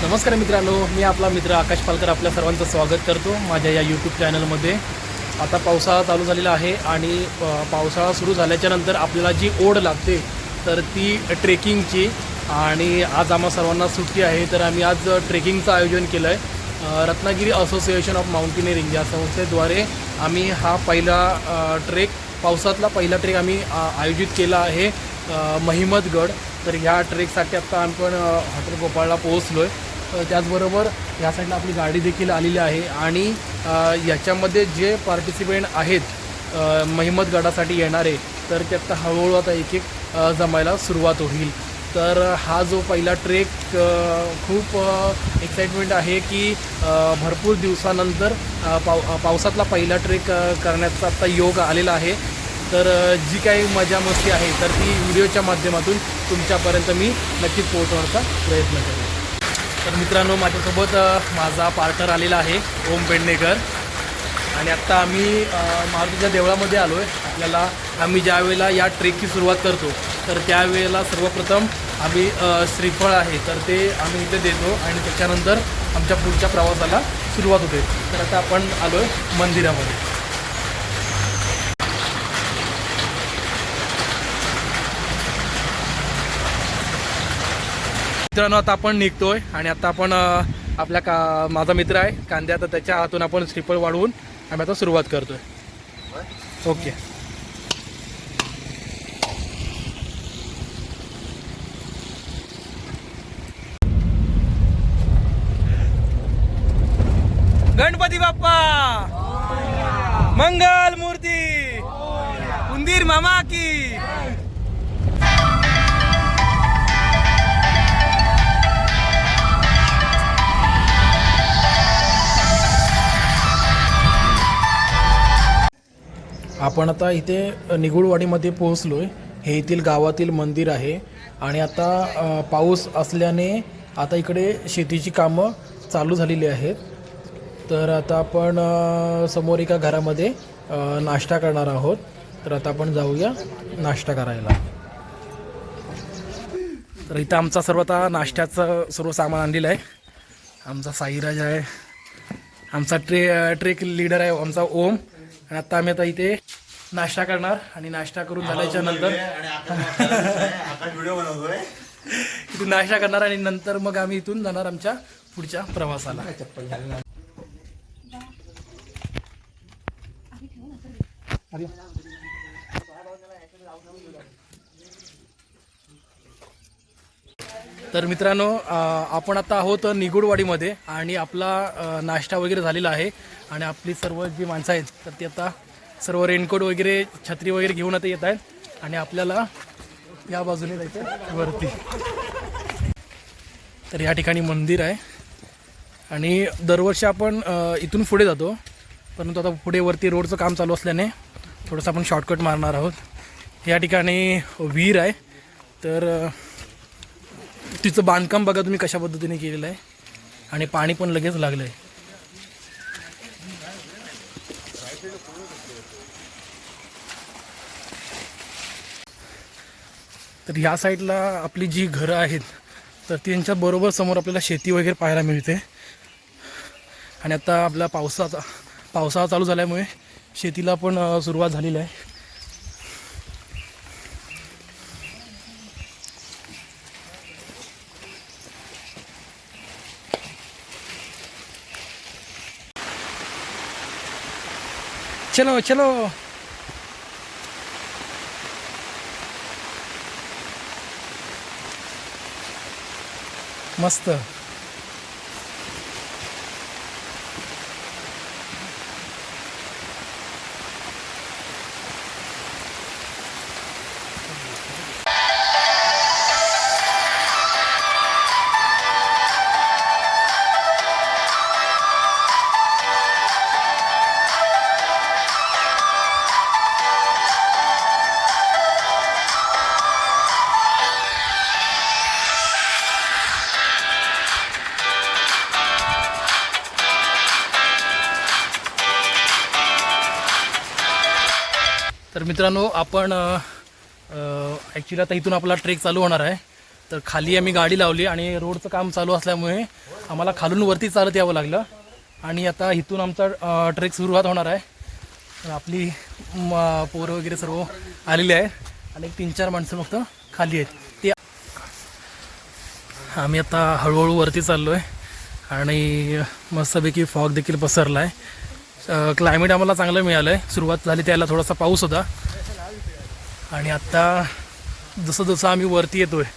नमस्कार मित्रांनो मी आपला मित्र आकाश पालकर आपल्या सर्वांचं स्वागत करतो माझ्या या यूट्यूब चॅनलमध्ये आता पावसाळा चालू झालेला आहे आणि पावसाळा सुरू झाल्याच्यानंतर आपल्याला जी ओढ लागते तर ती ट्रेकिंगची. आणि आज आम्हा सर्वांना सुट्टी आहे तर आम्ही आज ट्रेकिंगचं आयोजन केलं आहे रत्नागिरी असोसिएशन ऑफ माउंटेनिअरिंग या संस्थेद्वारे आम्ही हा पहिला ट्रेक पावसातला पहिला ट्रेक आम्ही आयोजित केला आहे महिमतगड तर ह्या ट्रेकसाठी आत्ता आपण पण हॉटेल गोपाळला पोहोचलो आहे त्याचबरोबर या साईडला आपली गाडी देखील आलेली आहे. आणि याच्यामध्ये जे पार्टिसिपेंट आहेत महिमत महिमतगडासाठी येणारे तर ते आता हळूहळू आता एक एक जमायला सुरुवात होईल. तर हा जो पहिला ट्रेक खूप एक्साइटमेंट आहे की भरपूर दिवसानंतर पाव पावसातला पहिला ट्रेक करण्याचा आत्ता योग आलेला आहे. तर जी काही मजा मस्ती आहे तर ती व्हिडिओच्या माध्यमातून तुमच्यापर्यंत मी नक्कीच पोहोचवण्याचा प्रयत्न करेन. तर मित्रांनो माझ्यासोबत माझा पार्टनर आलेला आहे ओम पेडणेकर आणि आत्ता आम्ही मारुतीच्या देवळामध्ये आलो आहे आपल्याला आम्ही ज्या वेळेला या ट्रेकची सुरुवात करतो तर त्यावेळेला सर्वप्रथम आम्ही श्रीफळ आहे तर ते आम्ही इथे देतो आणि त्याच्यानंतर आमच्या पुढच्या प्रवासाला सुरुवात होते. तर आता आपण आलो आहे मंदिरामध्ये. मित्रांनो आता आपण निघतोय आणि आता आपण आपल्या का माझा मित्र आहे कांद्या तर त्याच्या हातून आपण श्रीफळ वाढवून आम्ही आता सुरुवात करतोय. ओके. गणपती बाप्पा! मंगल मूर्ती! उंदीर मामा की! आपण आता इथे निगुळवाडीमध्ये पोहोचलो आहे हे येथील गावातील मंदिर आहे. आणि आता पाऊस असल्याने आता इकडे शेतीची कामं चालू झालेली आहेत. तर आता आपण समोर एका घरामध्ये नाश्ता करणार आहोत. तर आता आपण जाऊया नाश्ता करायला. तर इथं आमचा सर्व आता नाश्त्याचं सर्व सामान आणलेलं आहे. आमचा साईराज आहे. आमचा ट्रे ट्रेक लीडर आहे आमचा ओम. आणि आता आम्ही आता इथे नाश्ता करणार आणि नाश्ता करून झाल्याच्यानंतर इथे नाश्ता करणार आणि नंतर मग आम्ही इथून जाणार आमच्या पुढच्या प्रवासाला. तर मित्रांनो आपण आता आहोत निगुडवाडीमध्ये आणि आपला नाश्ता वगैरे झालेला आहे. आणि आपली सर्व जी माणसं आहेत तर ती आता सर्व रेनकोट वगैरे छत्री वगैरे घेऊन आता येत आहेत. आणि आपल्याला या बाजूने जायचं वरती. तर या ठिकाणी मंदिर आहे. आणि दरवर्षी आपण इथून पुढे जातो. परंतु आता पुढे वरती रोडचं काम चालू असल्याने थोडंसं आपण शॉर्टकट मारणार आहोत. या ठिकाणी विहीर आहे. तर तिचं बांधकाम बघा तुम्ही कशा पद्धतीने केलेलं आहे. आणि पाणी पण लगेच लागलं आहे तर ह्या साईडला आपली जी घरं आहेत तर त्यांच्या बरोबर समोर आपल्याला शेती वगैरे पाहायला मिळते. आणि आता आपला पावसाचा पावसाळा चालू झाल्यामुळे शेतीला पण सुरुवात झालेली आहे. चलो चलो. मस्त. मित्रांनो आपण ॲक्च्युली आता इथून आपला ट्रेक चालू होणार आहे. तर खाली आम्ही गाडी लावली आणि रोडचं काम चालू असल्यामुळे आम्हाला खालून वरती चालत यावं लागलं. आणि आता इथून आमचा ट्रेक सुरुवात होणार आहे. तर आपली म- पोरं वगैरे सर्व आलेली आहे. आणि तीन चार माणसं फक्त खाली आहेत. ते आम्ही आता हळूहळू वरती चाललो आहे आणि मस्तपैकी फॉग देखील पसरला आहे क्लायमेट आम्हाला चांगलं मिळालं आहे सुरुवात झाली त्याला थोडासा पाऊस होता. आणि आत्ता जसं जसं आम्ही वरती येतो आहे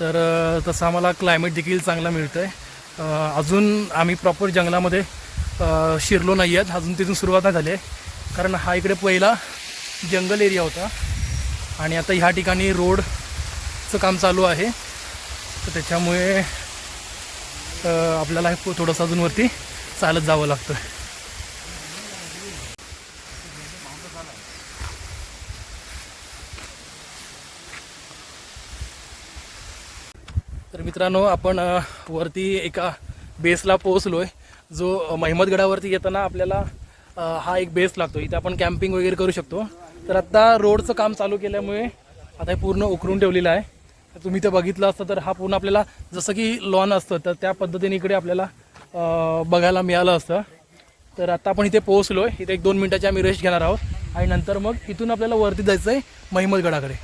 तर तसं आम्हाला क्लायमेट देखील चांगला मिळतं आहे अजून आम्ही प्रॉपर जंगलामध्ये शिरलो नाही आहेत. अजून तिथून सुरुवात नाही झाली आहे. कारण हा इकडे पहिला जंगल एरिया होता. आणि आता ह्या ठिकाणी रोडचं काम चालू आहे. तर त्याच्यामुळे आपल्याला हे थोडंसं अजून वरती चालत जावं लागतं मित्रांनो आपण वरती एका बेसला पोहोचलो आहे जो महिमदगडावरती महिमतगडावरती येताना आपल्याला हा एक बेस लागतो. इथे आपण कॅम्पिंग वगैरे करू शकतो. तर आत्ता रोडचं काम चालू केल्यामुळे आता हे पूर्ण उकरून ठेवलेलं आहे. तर तुम्ही ते बघितलं असतं तर हा पूर्ण आपल्याला जसं की लॉन असतं तर त्या पद्धतीने इकडे आपल्याला बघायला मिळालं असतं. तर आता आपण इथे पोहोचलो आहे इथे एक दोन मिनटाची आम्ही रेस्ट घेणार आहोत. आणि नंतर मग इथून आपल्याला वरती जायचं आहे महिमतगडाकडे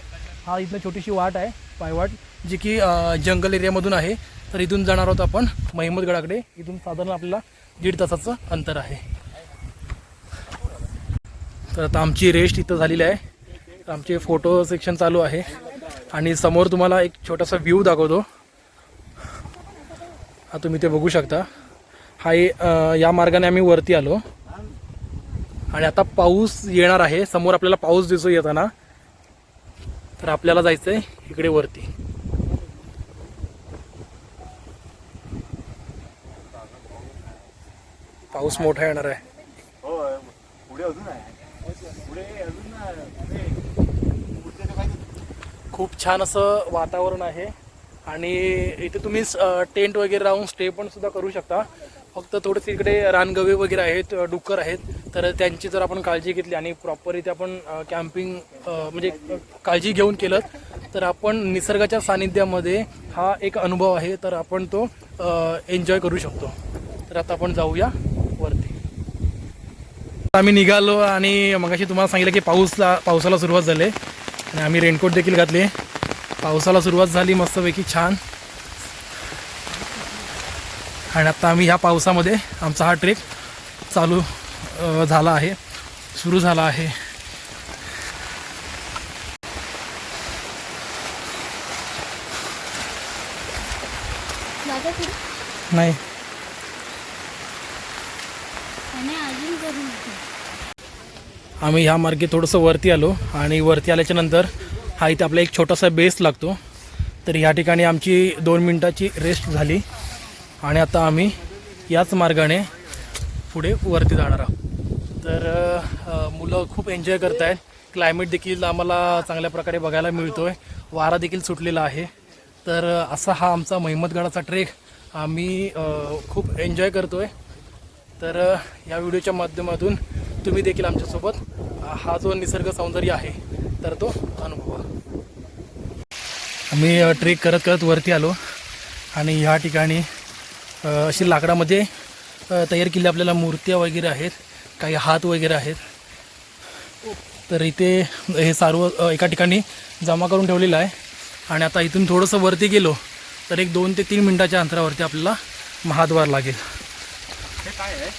हा इथनं छोटीशी वाट आहे पायवाट. जी की जंगल एरियामधून आहे. तर इथून जाणार आहोत आपण महिमतगडाकडे इथून साधारण आपल्याला दीड तासाचं अंतर आहे. तर आता आमची रेस्ट इथं झालेली आहे. तर आमचे फोटो सेक्शन चालू आहे. आणि समोर तुम्हाला एक छोटासा व्ह्यू दाखवतो. हा तुम्ही ते बघू शकता. हा ए- या मार्गाने आम्ही वरती आलो. आणि आता पाऊस येणार आहे. समोर आपल्याला पाऊस दिसू येताना. तर आपल्याला जायचं आहे इकडे वरती. पाऊस मोठा येणार आहे. होय पुढे अजून आहे. पुढे अजून आहे. पुढचे ते काय खूप छान असं वातावरण आहे. आणि इथे तुम्ही टेंट वगैरे राहून स्टे पण सुद्धा करू शकता. फक्त थोडेसे इकडे रानगवे वगैरे आहेत डुक्कर आहेत. तर त्यांची जर आपण काळजी घेतली आणि प्रॉपर इथे आपण कॅम्पिंग म्हणजे काळजी घेऊन केलं तर आपण निसर्गाच्या सानिध्यामध्ये हा एक अनुभव आहे. तर आपण तो एन्जॉय करू शकतो. तर आता आपण जाऊया वरती. आम्ही निघालो आणि मगाशी तुम्हाला सांगितलं की पाऊसला पावसाला सुरुवात झाली. आणि आम्ही रेनकोट देखील घातले. पावसाला सुरुवात झाली मस्तपैकी छान. आणि आता आम्ही ह्या पावसामध्ये आमचा हा ट्रेक चालू झाला आहे. सुरू झाला आहे. नाही आणि अजून करून होते आम्ही ह्या मार्गे थोडंसं वरती आलो आणि वरती आल्याच्यानंतर हा इथे आपला एक छोटासा बेस लागतो. तर ह्या ठिकाणी आमची दोन मिनटाची रेस्ट झाली आणि आता आम्ही याच मार्गाने पुढे वरती जाणार आहोत. तर मुलं खूप एन्जॉय करत आहेत क्लायमेट देखील आम्हाला चांगल्या प्रकारे बघायला मिळतो आहे वारा देखील सुटलेला आहे. तर असा हा आमचा महिमतगडाचा ट्रेक आम्ही खूप एन्जॉय करतो आहे तर या व्हिडिओच्या माध्यमातून तुम्ही देखील आमच्यासोबत. हा जो निसर्ग सौंदर्य आहे तर तो अनुभवा. आम्ही ट्रेक करत करत वरती आलो आणि ह्या ठिकाणी अशी लाकडामध्ये तयार केलेल्या आपल्याला मूर्त्या वगैरे आहेत काही हात वगैरे आहेत. तर इथे हे सर्व एका ठिकाणी जमा करून ठेवलेलं आहे. आणि आता इथून थोडंसं वरती गेलो तर एक दोन ते तीन मिनटाच्या अंतरावरती आपल्याला महाद्वार लागेल. हे काय आहे?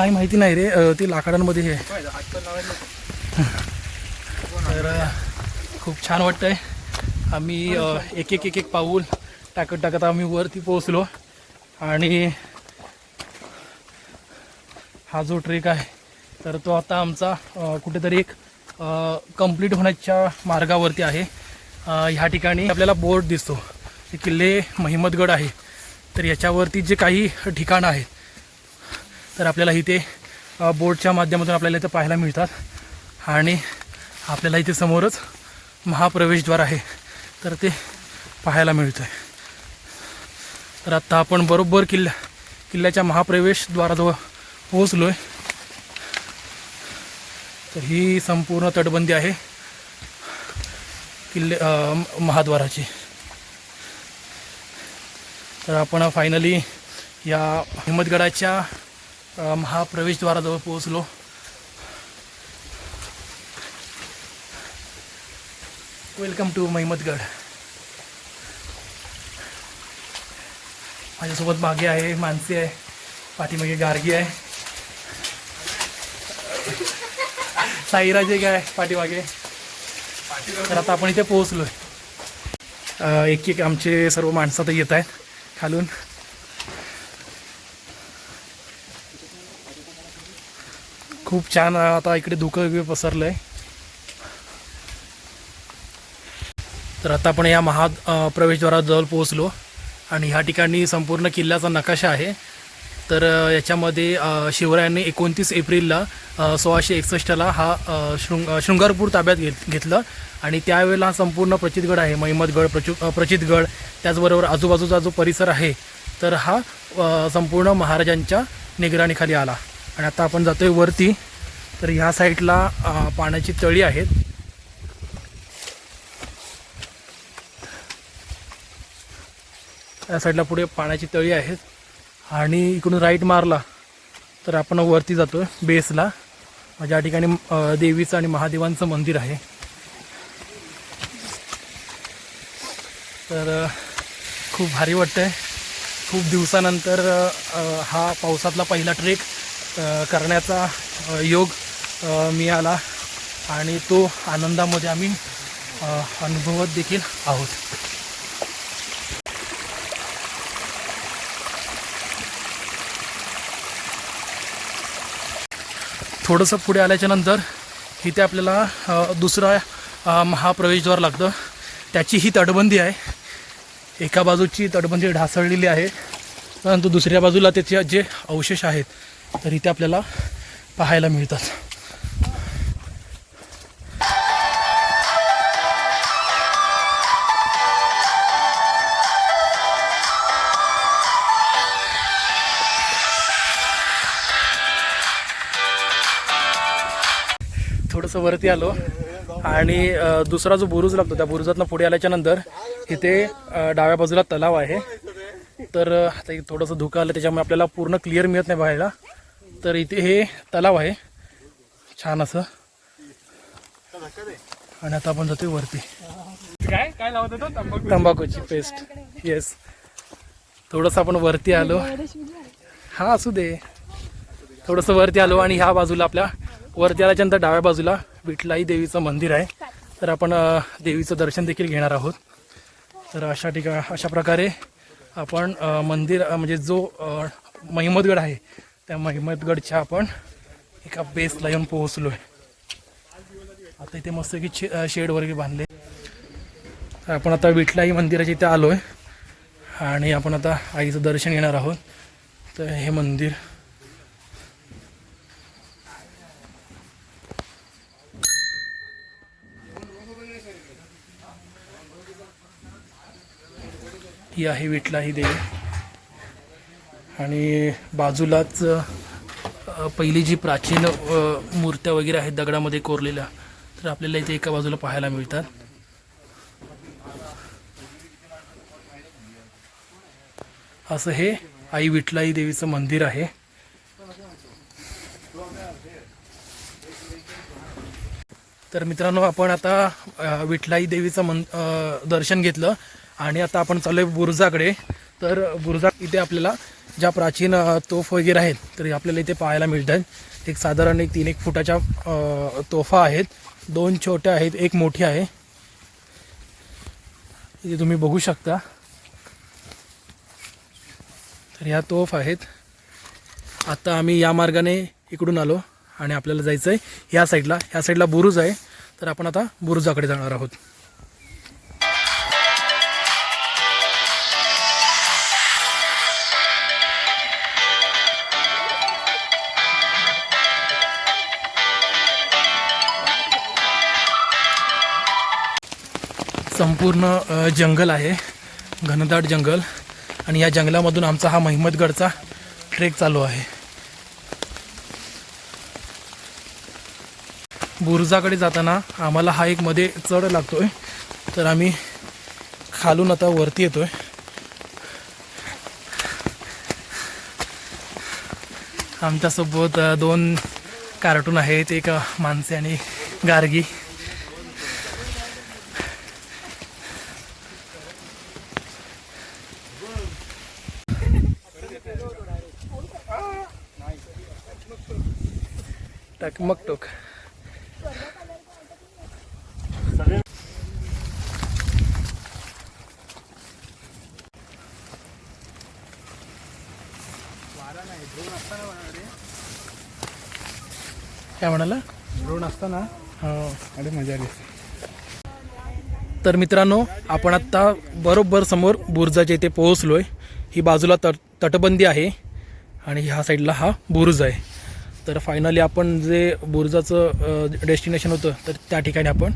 काही माहिती नाही रे ती लाकडांमध्ये हे. आहे. तर खूप छान वाटतंय. आम्ही एक एक एक एक पाऊल टाकत टाकत आम्ही वरती पोहोचलो. आणि हा जो ट्रेक आहे तर तो आता आमचा कुठेतरी एक कंप्लीट होण्याच्या मार्गावरती आहे. ह्या ठिकाणी आपल्याला बोर्ड दिसतो. ते किल्ले महिमतगड आहे. तर याच्यावरती जे काही ठिकाणं आहेत तर आपल्याला इथे बोर्डच्या माध्यमातून आपल्याला इथं पाहायला मिळतात. आणि आपल्याला इथे समोरच महाप्रवेशद्वार आहे. तर ते पाहायला मिळतं आहे तर आत्ता आपण बरोबर किल्ल्या किल्ल्याच्या महाप्रवेशद्वाराजवळ पोहोचलो आहे तर ही संपूर्ण तटबंदी आहे. किल्ले महाद्वाराची. तर आपण फायनली या हिम्मतगडाच्या महाप्रवेशद्वाराजवळ पोहोचलो. वेलकम टू महिमतगड माझ्यासोबत मागे आहे माणसे आहे पाठीमागे गार्गी आहे. साईराजे काय पाठीमागे. तर आता आपण इथे पोहोचलोय. एक एक आमचे सर्व माणसं तर येत आहेत खालून. खूप छान आता इकडे धुकं वगैरे पसरलं आहे तर आता आपण या महा प्रवेशद्वाराजवळ पोहोचलो आणि ह्या ठिकाणी संपूर्ण किल्ल्याचा नकाशा आहे. तर याच्यामध्ये शिवरायांनी एकोणतीस एप्रिलला सोळाशे एकसष्टला हा शृंग शृंगारपूर ताब्यात घेत घेतलं आणि त्यावेळेला हा संपूर्ण प्रचितगड आहे. महिमतगड प्रचु प्रचितगड त्याचबरोबर आजूबाजूचा जो परिसर आहे तर हा संपूर्ण महाराजांच्या निगराणीखाली आला. आणि आता आपण जातो आहे वरती. तर ह्या साईडला पाण्याची तळी आहेत. या साईडला पुढे पाण्याची तळी आहेत. आणि इकडून राईट मारला तर आपण वरती जातो आहे बेसला म्हणजे ज्या ठिकाणी देवीचं आणि महादेवांचं मंदिर आहे. तर खूप भारी वाटतं आहे खूप दिवसानंतर हा पावसातला पहिला ट्रेक करण्याचा योग मिळाला आणि तो आनंदामध्ये आम्ही अनुभवत देखील आहोत. थोडंसं पुढे आल्याच्यानंतर इथे आपल्याला दुसरा महाप्रवेशद्वार लागतं. त्याची ही तटबंदी आहे. एका बाजूची तटबंदी ढासळलेली आहे. परंतु दुसऱ्या बाजूला त्याचे जे अवशेष आहेत तर इथे आपल्याला पाहायला मिळतात. थोडंसं वरती आलो आणि दुसरा जो बुरुज लागतो त्या बुरुजातनं पुढे आल्याच्यानंतर इथे डाव्या बाजूला तलाव आहे. तर आता थोडंसं धुकं आलं त्याच्यामुळे आपल्याला पूर्ण क्लिअर मिळत नाही पाहायला तर इथे हे तलाव आहे. छान असं. आणि आता आपण जातोय वरती. काय? काय लावत होतो? तंबाखूची? पेस्ट. येस थोडंसं आपण वरती आलो. हा असू दे. थोडंसं वरती आलो आणि ह्या बाजूला आपल्या वरती आल्याच्यानंतर डाव्या बाजूला विठलाई देवीचं मंदिर आहे. तर आपण देवीचं दर्शन देखील घेणार आहोत. तर अशा ठिका अशा प्रकारे आपण मंदिर म्हणजे जो अ, महिमतगड आहे त्या महिमतगडच्या आपण एका बेसला येऊन पोहोचलो आहे आता इथे मस्त की शे शेड वगैरे बांधले. तर आपण आता विठलाई मंदिराच्या इथे आलो आहे आणि आपण आता आईचं दर्शन घेणार आहोत. तर हे मंदिर. ही आहे विठलाही देवी. आणि बाजूलाच पहिली जी प्राचीन मूर्त्या वगैरे आहेत दगडामध्ये कोरलेल्या तर आपल्याला इथे एका बाजूला पाहायला मिळतात. असं हे आई विठलाई देवीचं मंदिर आहे. तर मित्रांनो आपण आता विठलाई देवीचं मन दर्शन घेतलं आणि आता आपण चालू आहे बुरुजाकडे. तर बुरुजा इथे आपल्याला ज्या प्राचीन तोफ वगैरे आहेत तर आपल्याला इथे पाहायला मिळतात. एक साधारण एक तीन एक फुटाच्या तोफा आहेत. दोन छोट्या आहेत एक मोठी आहे. इथे तुम्ही बघू शकता. तर ह्या तोफ आहेत. आता आम्ही या मार्गाने इकडून आलो आणि आपल्याला जायचं आहे ह्या साईडला. ह्या साईडला बुरुज आहे. तर आपण आता बुरुजाकडे जाणार आहोत. संपूर्ण जंगल आहे. घनदाट जंगल. आणि या जंगलामधून आमचा हा महिमतगडचा ट्रेक चालू आहे. बुरुजाकडे जाताना आम्हाला हा एक मध्ये चढ लागतोय. तर आम्ही खालून आता वरती येतोय. आमच्यासोबत दोन कार्टून आहेत. एक माणसे आणि गार्गी. काय म्हणाला? ड्रोन असताना. हो. अरे मजा आली. तर मित्रांनो आपण आत्ता बरोबर समोर बुरुजाच्या इथे पोहोचलो आहे ही बाजूला तट तटबंदी आहे आणि ह्या साईडला हा बुरुज आहे. तर फायनली आपण जे बुरुजाचं डेस्टिनेशन होतं तर त्या ठिकाणी आपण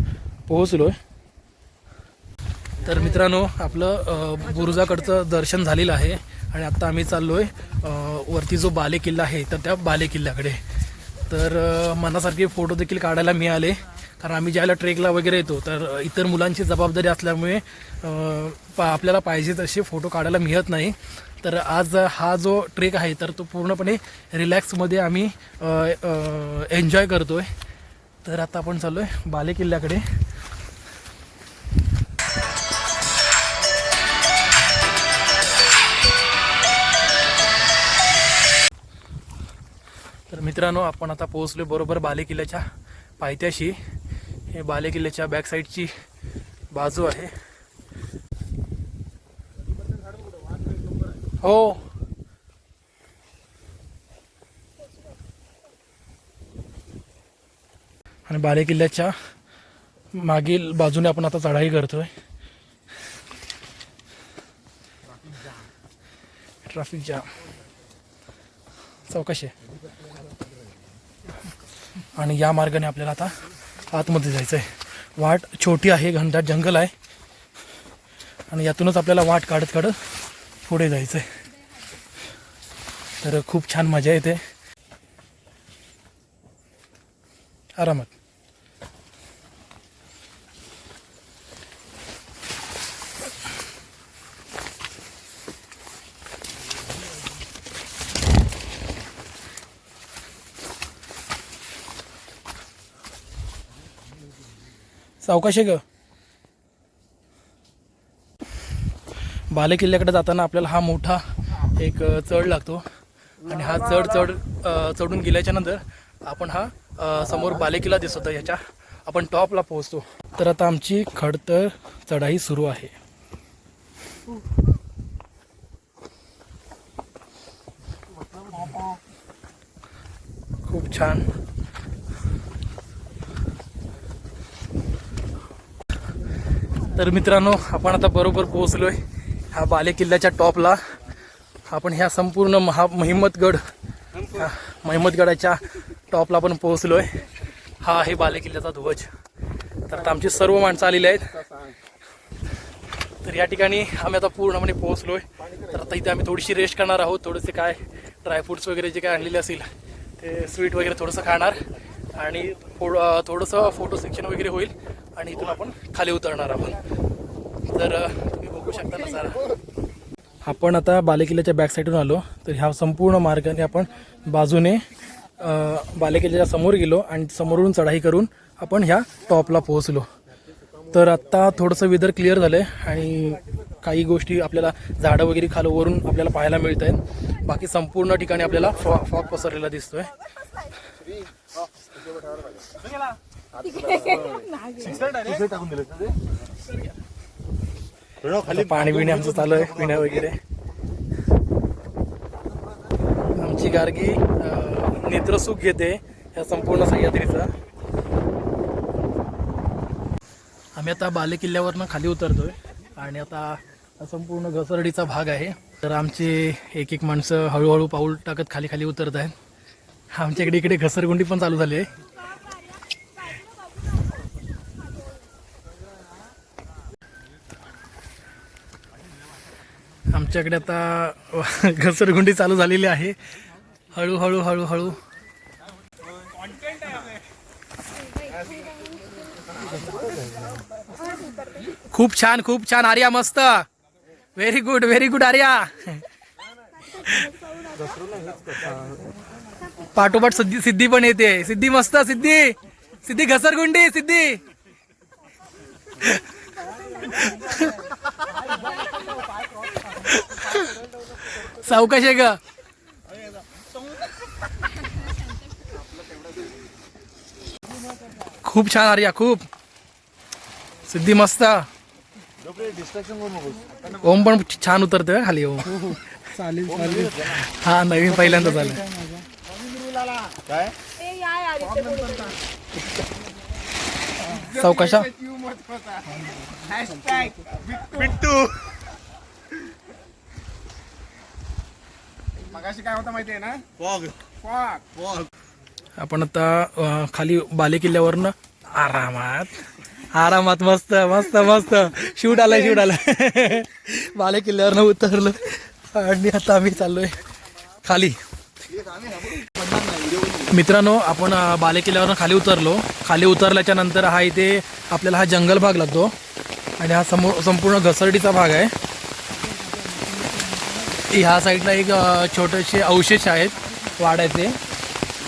पोहोचलो आहे तर मित्रांनो आपलं बुरुजाकडचं दर्शन झालेलं आहे आणि आत्ता आम्ही चाललो आहे वरती जो बाले किल्ला आहे तर त्या बाले किल्ल्याकडे. तर मनासारखे फोटो देखील काढायला मिळाले कारण आम्ही ज्यावेळेला ट्रेकला वगैरे येतो तर इतर मुलांची जबाबदारी असल्यामुळे पा आपल्याला पाहिजे तसे फोटो काढायला मिळत नाही. तर आज हा जो ट्रेक आहे तर तो पूर्णपणे रिलॅक्समध्ये आम्ही एन्जॉय करतो आहे तर आता आपण चाललो आहे बाले किल्ल्याकडे. मित्रांनो आपण आता पोहोचलो बरोबर बाले किल्ल्याच्या पायथ्याशी. हे बाले किल्ल्याच्या बॅक साईडची बाजू आहे. हो. आणि बाले किल्ल्याच्या मागील बाजूने आपण आता चढाई करतोय. Traffic jam. चौकशी आहे. आणि या मार्गाने आपल्याला आता आतमध्ये जायचं आहे वाट छोटी आहे घनदाट जंगल आहे. आणि यातूनच आपल्याला वाट काढत काढत पुढे जायचं आहे तर खूप छान मजा येते. आरामात. सावकाश आहे ग. बाले किल्ल्याकडे जाताना आपल्याला हा मोठा एक चढ लागतो. आणि हा चढ चढ चढून गेल्याच्यानंतर आपण हा समोर बाले किल्ला दिसतो याच्या आपण टॉपला पोहोचतो. तर आता आमची खडतर चढाई सुरू आहे. खूप छान. तर मित्रांनो आपण आता बरोबर पोहोचलोय ह्या बाले किल्ल्याच्या टॉपला. आपण ह्या संपूर्ण महा महिमतगड महिमतगडाच्या टॉपला आपण पोहोचलोय. हा आहे बाले किल्ल्याचा ध्वज. तर आता आमची सर्व माणसं आलेली आहेत. तर या ठिकाणी आम्ही आता पूर्णपणे पोहोचलोय. तर आता इथे आम्ही थोडीशी रेस्ट करणार आहोत. थोडेसे काय ड्रायफ्रुट्स वगैरे जे काय आणलेले असेल ते स्वीट वगैरे थोडंसं खाणार. आणि थोडं थोडंसं फोटो सेक्शन वगैरे होईल. आणि इथून आपण खाली उतरणार आपण. तर तुम्ही बघू शकता ना सर. आपण आता बालेकिल्ल्याच्या बॅक साईडून आलो. तर ह्या संपूर्ण मार्गाने आपण बाजूने बालेकिल्ल्याच्या समोर गेलो आणि समोरून चढाई करून आपण ह्या टॉपला पोहोचलो. तर आत्ता थोडंसं वेदर क्लिअर झालं आहे आणि काही गोष्टी आपल्याला झाडं वगैरे खाली वरून आपल्याला पाहायला मिळत आहेत बाकी संपूर्ण ठिकाणी आपल्याला फॉ फॉग पसरलेला दिसतोय. टाकून दिलं पाणी पिणे आमचं चालू आहे पिण्या वगैरे. आमची गार्गी नेत्रसुख घेते या संपूर्ण सह्याद्रीचा. आम्ही आता बाले किल्ल्यावरनं खाली उतरतोय आणि आता संपूर्ण घसरडीचा भाग आहे. तर आमचे एक एक माणसं हळूहळू पाऊल टाकत खाली खाली उतरत आहेत. आमच्याकडे इकडे घसरगुंडी पण चालू झाली आहे. आमच्याकडे आता घसरगुंडी चालू झालेली आहे. हळूहळू हळूहळू. खूप छान खूप छान आर्या मस्त. Very good very good Arya. पाठोपाठ सिद्धी सिद्धी पण येते. सिद्धी मस्त सिद्धी. सिद्धी घसरगुंडी सिद्धी. सावकाश आहे का? खूप छान आर्या खूप. सिद्धी मस्त. ओम पण छान उतरतोय खाली ओम. चालेल चालेल. हा नवीन पहिल्यांदा झालं. काय सावकाशा बिट्टू मगाशी काय होतं माहितीये ना? फॉग. फॉग. फॉग. आपण आता खाली बाले किल्ल्यावरनं आरामात आरामात मस्त मस्त मस्त. शूट आलाय शूट आलाय. बाले किल्ल्यावरनं उतरलो आणि आता आम्ही चाललोय खाली. मित्रांनो आपण बाले किल्ल्यावरनं खाली उतरलो. खाली उतरल्याच्या नंतर हा इथे आपल्याला हा जंगल भाग लागतो. आणि हा समोर संपूर्ण घसरडीचा भाग आहे. ह्या साईडला एक छोटेसे अवशेष आहेत वाड्याचे.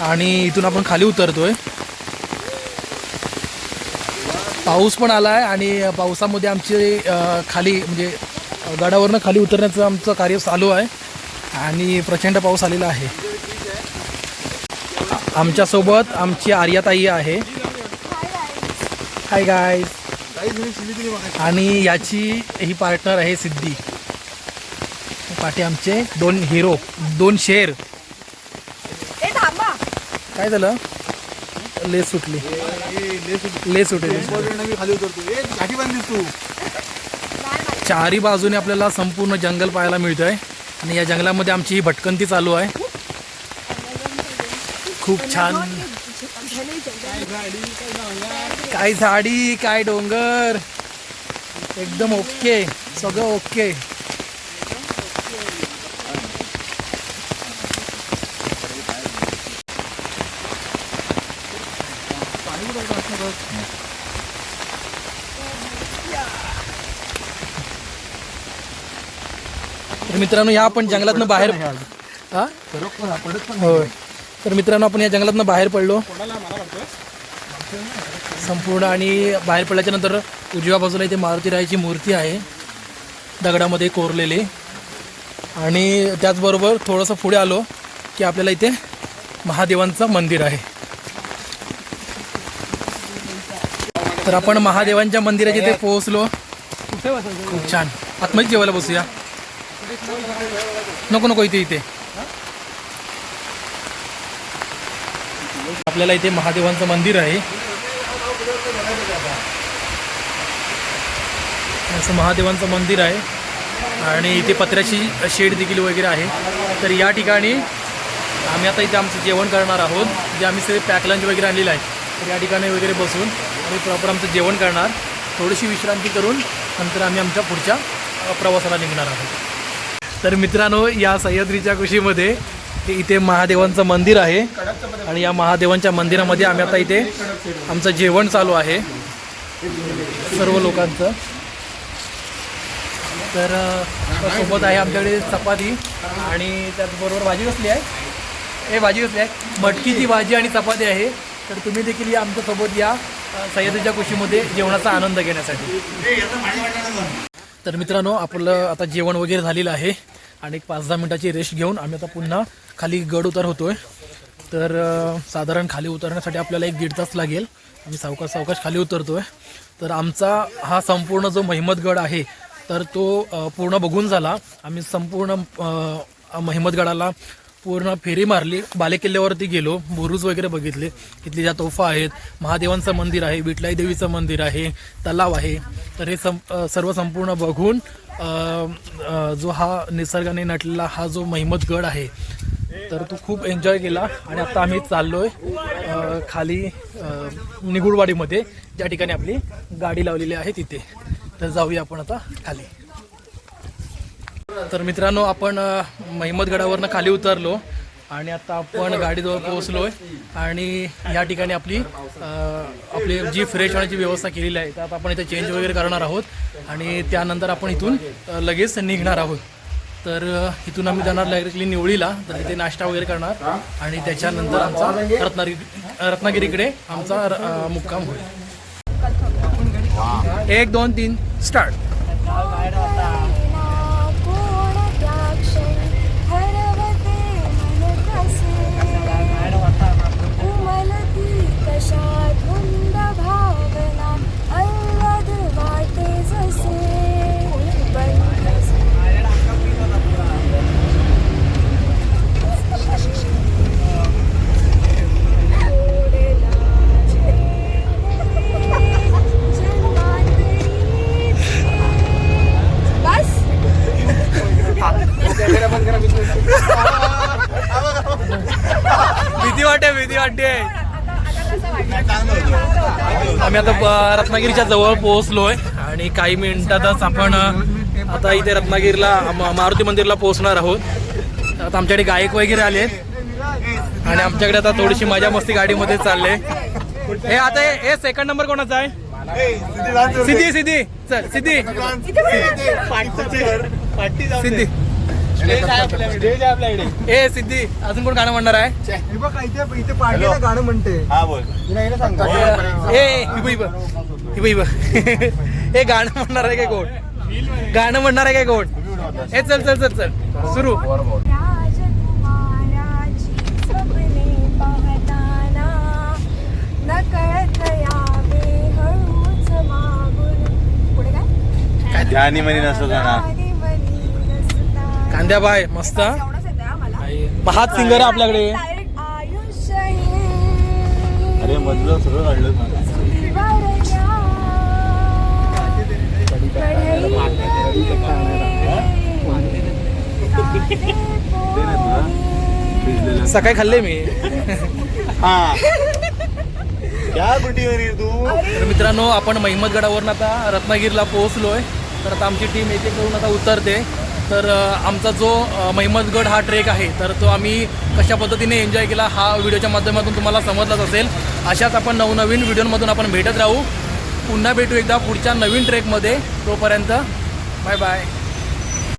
आणि इथून आपण खाली उतरतोय. पाऊस पण आलाय आणि पावसामध्ये आमचे खाली म्हणजे गडावरनं खाली उतरण्याचं आमचं कार्य चालू आहे. आणि प्रचंड पाऊस आलेला आहे. आमच्यासोबत आमची आर्याताई आहे. हाय गाय आणि याची ही पार्टनर आहे सिद्धी. पाठी आमचे दोन हिरो दोन शेर. काय झालं? लेस सुटली. लेस सुटली. मी खाली उतरतो. ए घाटी बांधलीस तू. चारी बाजूने आपल्याला संपूर्ण जंगल पाहायला मिळतंय. आणि या जंगलामध्ये आमची ही भटकंती चालू आहे. खूप छान. काय झाडी काय डोंगर. एकदम ओके. सगळं ओके. तर मित्रांनो ह्या आपण जंगलातनं बाहेर हा? होय. तर मित्रांनो आपण या जंगलातनं बाहेर पडलो. संपूर्ण आणि बाहेर पडल्याच्या नंतर उजव्या बाजूला इथे मारुतीरायाची मूर्ती आहे. दगडामध्ये कोरलेली. आणि त्याचबरोबर थोडंसं पुढे आलो की आपल्याला इथे महादेवांचं मंदिर आहे. तर आपण महादेवांच्या मंदिराच्या इथे पोहोचलो खूप छान. आतमध्ये जेवायला बसूया. नको नको इथे इथे. आपल्याला इथे महादेवांचं मंदिर आहे. असं महादेवांचं मंदिर आहे. आणि इथे पत्र्याची शेड देखील वगैरे आहे. तर या ठिकाणी आम्ही आता इथे आमचं जेवण करणार आहोत. जे आम्ही सगळे पॅक लंच वगैरे आणलेलं आहे. तर या ठिकाणी वगैरे बसून आम्ही प्रॉपर आमचं जेवण करणार. थोडीशी विश्रांती करून नंतर आम्ही आमच्या पुढच्या प्रवासाला निघणार आहोत. तर मित्रांनो या सह्याद्रीच्या कुशीमध्ये इथे महादेवांचं मंदिर आहे आणि या महादेवांच्या मंदिरामध्ये आम्ही आता इथे आमचं जेवण चालू आहे. सर्व लोकांचं. तर सोबत आहे आमच्याकडे चपाती आणि त्याचबरोबर भाजी कसली आहे? हे भाजी कसली आहे? मटकीची भाजी आणि चपाती आहे. तर तुम्ही देखील या आमच्यासोबत या सह्याद्रीच्या कुशीमध्ये जेवणाचा आनंद घेण्यासाठी. तर मित्रांनो आपलं आता जेवण वगैरे झालेलं आहे. आणि एक पाच दहा मिनिटाची रेस्ट घेऊन आम्ही आता पुन्हा खाली गड उतार होतोय. तर साधारण खाली उतरण्यासाठी आपल्याला एक दीड तास लागेल. आम्ही सावकाश सावकाश खाली उतरतोय. तर आमचा हा संपूर्ण जो महिमतगड आहे तर तो पूर्ण बघून झाला. आम्ही संपूर्ण महिमतगडाला पूर्ण फेरी मारली. बालेकिल्ल्यावरती गेलो. बुरुज वगैरे बघितले. तिथली ज्या तोफा आहेत महादेवांचं मंदिर आहे विठलाई देवीचं मंदिर आहे तलाव आहे. तर हे सं सर्व संपूर्ण बघून जो हा निसर्गाने नटलेला हा जो महिमतगड आहे तर तो खूप एन्जॉय केला. आणि आता आम्ही चाललोय आहे खाली निगुडवाडीमध्ये. ज्या ठिकाणी आपली गाडी लावलेली आहे तिथे. तर जाऊया आपण आता खाली. तर मित्रांनो आपण अ, महिमतगडावरनं खाली उतरलो आणि आता आपण गाडीजवळ पोहोचलो आहे आणि या ठिकाणी आपली आपली जी फ्रेश होण्याची व्यवस्था केलेली आहे तर आपण इथे चेंज वगैरे करणार आहोत आणि त्यानंतर आपण इथून लगेच निघणार आहोत. तर इथून आम्ही जाणार डायरेक्टली निवळीला तर तिथे नाश्ता वगैरे करणार आणि त्याच्यानंतर आमचा रत्नागिरी रत्नागिरीकडे आमचा मुक्काम होईल. एक दोन तीन स्टार्ट कशा धुंद भावना अल्लद वाटे जसे भीती वाटते भीती वाटते आम्ही आता रत्नागिरीच्या जवळ पोहोचलोय आणि काही मिनिटातच आपण आता इथे रत्नागिरीला मारुती मंदिरला पोहोचणार आहोत. आता आमच्याकडे गायक वगैरे आलेत आणि आमच्याकडे आता थोडीशी मजा मस्ती गाडीमध्ये चालले हे आता हे- हे सेकंड नंबर कोणाचा आहे? सिद्धी सिद्धी. चल सिद्धी. सिद्धी. ए सिद्धी अजून कोण गाणं म्हणणार आहे? हे बघ इथे इथे पार्टीला गाणं म्हणते. हा बोल. हिला हिला सांगतो. ए इब इब इब इब हे गाणं म्हणणार आहे काय कोण? गाणं म्हणणार आहे काय कोण? हे चल चल चल चल. सुरू. राजकुमाराची स्वप्ने पाहताना नकळत कांद्या बाय मस्त. हा? एवढंच येतंय हा मला. महात सिंगर आहे आपल्याकडे हे अरे मधलं सगळं काढलं वारल्या कढईमध्ये सकाळी खाल्ले मी. हा. वरी तू? तर मित्रांनो आपण महिमतगडावरून आता रत्नागिरीला पोहोचलोय. तर आता आमची टीम येथे करून आता उतरते. तर आमचा जो महिमदगड महिमतगड हा ट्रेक आहे तर तो आम्ही कशा पद्धतीने एन्जॉय केला हा व्हिडिओच्या माध्यमातून तुम्हाला समजलाच असेल. अशाच आपण नवनवीन व्हिडिओमधून आपण भेटत राहू. पुन्हा भेटू एकदा पुढच्या नवीन ट्रेकमध्ये. तोपर्यंत बाय बाय